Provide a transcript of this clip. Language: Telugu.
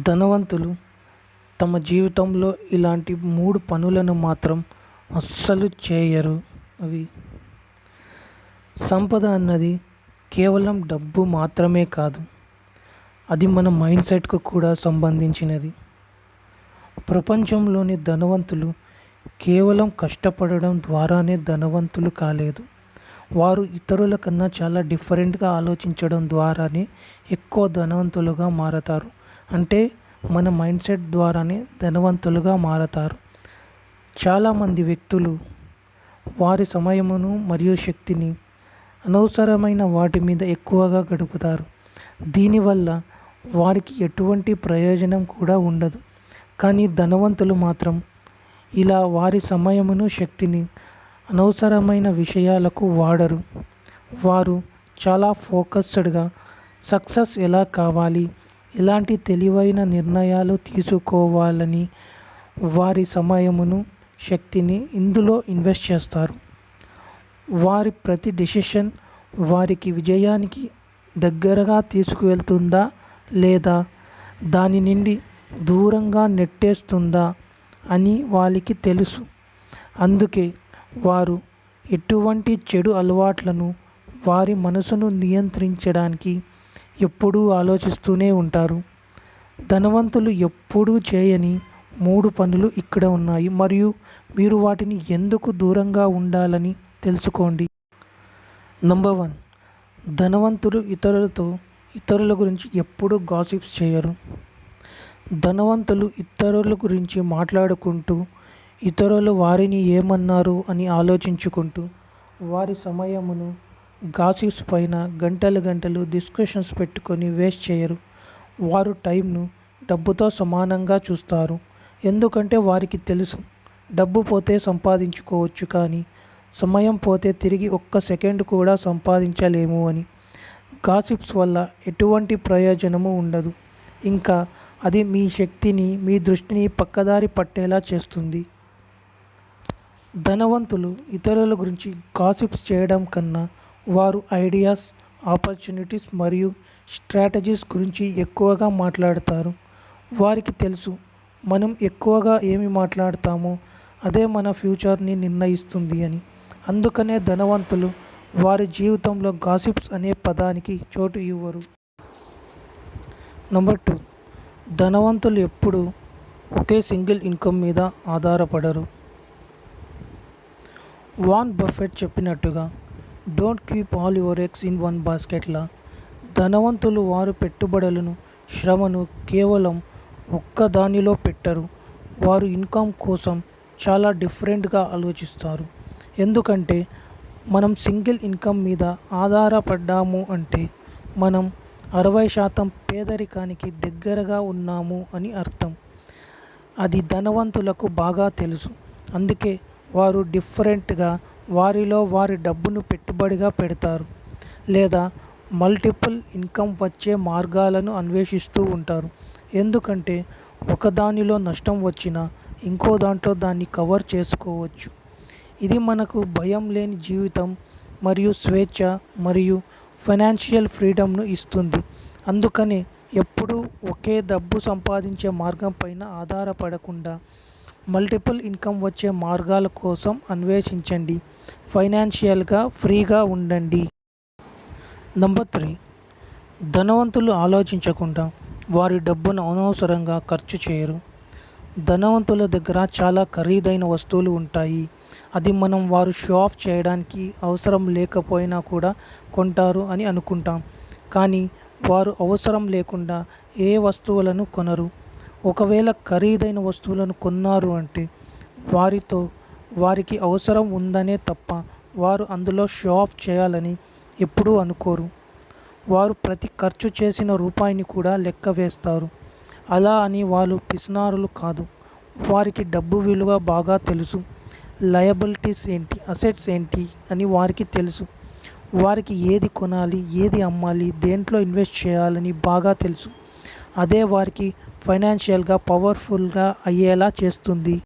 ధనవంతులు తమ జీవితంలో ఇలాంటి మూడు పనులను మాత్రం అస్సలు చేయరు. అవి సంపద అన్నది కేవలం డబ్బు మాత్రమే కాదు అది మన మైండ్ సెట్కు కూడా సంబంధించినది. ప్రపంచంలోని ధనవంతులు కేవలం కష్టపడడం ద్వారానే ధనవంతులు కాలేదు. వారు ఇతరుల కన్నా చాలా డిఫరెంట్గా ఆలోచించడం ద్వారానే ఎక్కువ ధనవంతులుగా మారతారు. అంటే మన మైండ్ సెట్ ద్వారానే ధనవంతులుగా మారతారు. చాలామంది వ్యక్తులు వారి సమయమును మరియు శక్తిని అనవసరమైన వాటి మీద ఎక్కువగా గడుపుతారు. దీనివల్ల వారికి ఎటువంటి ప్రయోజనం కూడా ఉండదు. కానీ ధనవంతులు మాత్రం ఇలా వారి సమయమును శక్తిని అనవసరమైన విషయాలకు వాడరు. వారు చాలా ఫోకస్డ్గా సక్సెస్ ఎలా కావాలి ఇలాంటి తెలివైన నిర్ణయాలు తీసుకోవాలని వారి సమయమును శక్తిని ఇందులో ఇన్వెస్ట్ చేస్తారు. వారి ప్రతి డెసిషన్ వారికి విజయానికి దగ్గరగా తీసుకువెళ్తుందా లేదా దాని నుండి దూరంగా నెట్టేస్తుందా అని వాళ్ళకి తెలుసు. అందుకే వారు ఎటువంటి చెడు అలవాట్లను వారి మనసును నియంత్రించడానికి ఎప్పుడూ ఆలోచిస్తూనే ఉంటారు. ధనవంతులు ఎప్పుడూ చేయని మూడు పనులు ఇక్కడ ఉన్నాయి. మరియు మీరు వాటిని ఎందుకు దూరంగా ఉండాలని తెలుసుకోండి. Number one. ధనవంతులు ఇతరులతో ఇతరుల గురించి ఎప్పుడూ గాసిప్స్ చేయరు. ధనవంతులు ఇతరుల గురించి మాట్లాడుకుంటూ ఇతరులు వారిని ఏమన్నారు అని ఆలోచించుకుంటూ వారి సమయమును గాసిప్స్ పైన గంటలు గంటలు డిస్కషన్స్ పెట్టుకొని వేస్ట్ చేయరు. వారు టైంను డబ్బుతో సమానంగా చూస్తారు. ఎందుకంటే వారికి తెలుసు డబ్బు పోతే సంపాదించుకోవచ్చు కానీ సమయం పోతే తిరిగి ఒక్క సెకండ్ కూడా సంపాదించలేము అని. గాసిప్స్ వల్ల ఎటువంటి ప్రయోజనము ఉండదు. ఇంకా అది మీ శక్తిని మీ దృష్టిని పక్కదారి పట్టేలా చేస్తుంది. ధనవంతులు ఇతరుల గురించి గాసిప్స్ చేయడం కన్నా వారు ఐడియాస్ ఆపర్చునిటీస్ మరియు స్ట్రాటజీస్ గురించి ఎక్కువగా మాట్లాడతారు. వారికి తెలుసు మనం ఎక్కువగా ఏమి మాట్లాడతామో అదే మన ఫ్యూచర్ని నిర్ణయిస్తుంది అని. అందుకనే ధనవంతులు వారి జీవితంలో గాసిప్స్ అనే పదానికి చోటు ఇవ్వరు. Number two. ధనవంతులు ఎప్పుడు ఒకే సింగిల్ ఇన్కమ్ మీద ఆధారపడరు. వాన్ బఫెట్ చెప్పినట్టుగా don't keep all your eggs in one బాస్కెట్లా ధనవంతులు వారు పెట్టుబడులను శ్రమను కేవలం ఒక్క దానిలో పెట్టరు. వారు ఇన్కమ్ కోసం చాలా డిఫరెంట్గా ఆలోచిస్తారు. ఎందుకంటే మనం సింగిల్ ఇన్కమ్ మీద ఆధారపడ్డాము అంటే మనం అరవై శాతం పేదరికానికి దగ్గరగా ఉన్నాము అని అర్థం. అది ధనవంతులకు బాగా తెలుసు. అందుకే వారు డిఫరెంట్గా వారిలో వారి డబ్బును పెట్టుబడిగా పెడతారు లేదా మల్టిపుల్ ఇన్కమ్ వచ్చే మార్గాలను అన్వేషిస్తూ ఉంటారు. ఎందుకంటే ఒకదానిలో నష్టం వచ్చినా ఇంకో దాంట్లో దాన్ని కవర్ చేసుకోవచ్చు. ఇది మనకు భయం లేని జీవితం మరియు స్వేచ్ఛ మరియు ఫైనాన్షియల్ ఫ్రీడమ్ను ఇస్తుంది. అందుకనే ఎప్పుడూ ఒకే డబ్బు సంపాదించే మార్గం పైన ఆధారపడకుండా మల్టిపుల్ ఇన్కమ్ వచ్చే మార్గాల కోసం అన్వేషించండి. ఫైనాన్షియల్గా ఫ్రీగా ఉండండి. Number three. ధనవంతులు ఆలోచించకుండా వారి డబ్బును అనవసరంగా ఖర్చు చేయరు. ధనవంతుల దగ్గర చాలా ఖరీదైన వస్తువులు ఉంటాయి. అది మనం వారు షో ఆఫ్ చేయడానికి అవసరం లేకపోయినా కూడా కొంటారు అని అనుకుంటాం. కానీ వారు అవసరం లేకుండా ఏ వస్తువులను కొనరు. ఒకవేళ ఖరీదైన వస్తువులను కొన్నారు అంటే వారితో వారికి అవసరం ఉందనే తప్ప వారు అందులో షో ఆఫ్ చేయాలని ఎప్పుడూ అనుకోరు. వారు ప్రతి ఖర్చు చేసిన రూపాయిని కూడా లెక్క వేస్తారు. అలా అని వాళ్ళు పిసినారులు కాదు. వారికి డబ్బు విలువ బాగా తెలుసు. లయబిలిటీస్ ఏంటి అసెట్స్ ఏంటి అని వారికి తెలుసు. వారికి ఏది కొనాలి ఏది అమ్మాలి దేంట్లో ఇన్వెస్ట్ చేయాలని బాగా తెలుసు. అదే వారికి ఫైనాన్షియల్గా పవర్ఫుల్గా అయ్యేలా చేస్తుంది.